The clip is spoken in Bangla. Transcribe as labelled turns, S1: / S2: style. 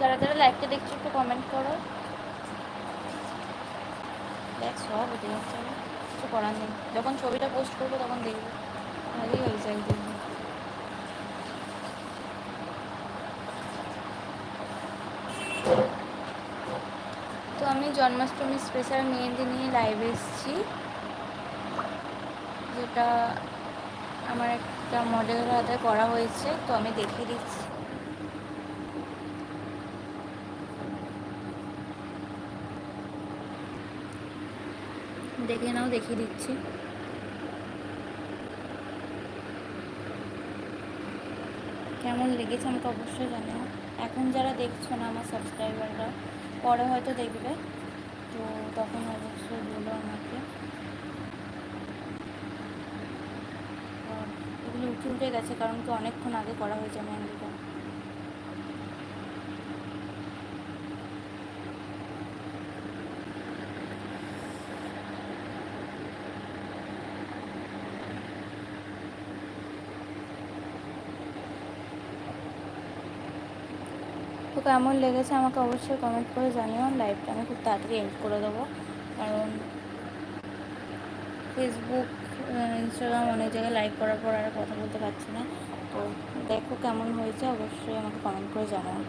S1: যারা যারা লাইভটা দেখছ একটু কমেন্ট করো। সব কিছু করার নেই। যখন ছবিটা পোস্ট করব তখন দেখব। ভালোই হয়ে যায় একদিন তো আমি জন্মাষ্টমী স্পেশাল মেহেন্দি নিয়ে লাইভে এসেছি। যেটা আমার একটা মডেলের হাতে করা হয়েছে। তো আমি দেখিয়ে দিচ্ছি। দেখে নাও, দেখিয়ে দিচ্ছি। কেমন লেগেছে আমাকে অবশ্যই জানাও। এখন যারা দেখছ না আমার সাবস্ক্রাইবাররা পরে হয়তো দেখবে। তো তখন অবশ্যই বলো আমাকে। এগুলো উঠে উঠে গেছে, কারণ কি অনেকক্ষণ আগে করা হয়েছে মেহেন্দিটা তো কেমন লেগেছে, আমাকে অবশ্যই কমেন্ট করে জানিও। লাইভটা আমি খুব তাড়াতাড়ি এন্ড করে দেবো। কারণ ফেসবুক ইনস্টাগ্রাম অনেক জায়গায় লাইভ করার পর আর কথা বলতে পারছি না। তো দেখো কেমন হয়েছে, অবশ্যই আমাকে কমেন্ট করে জানাও।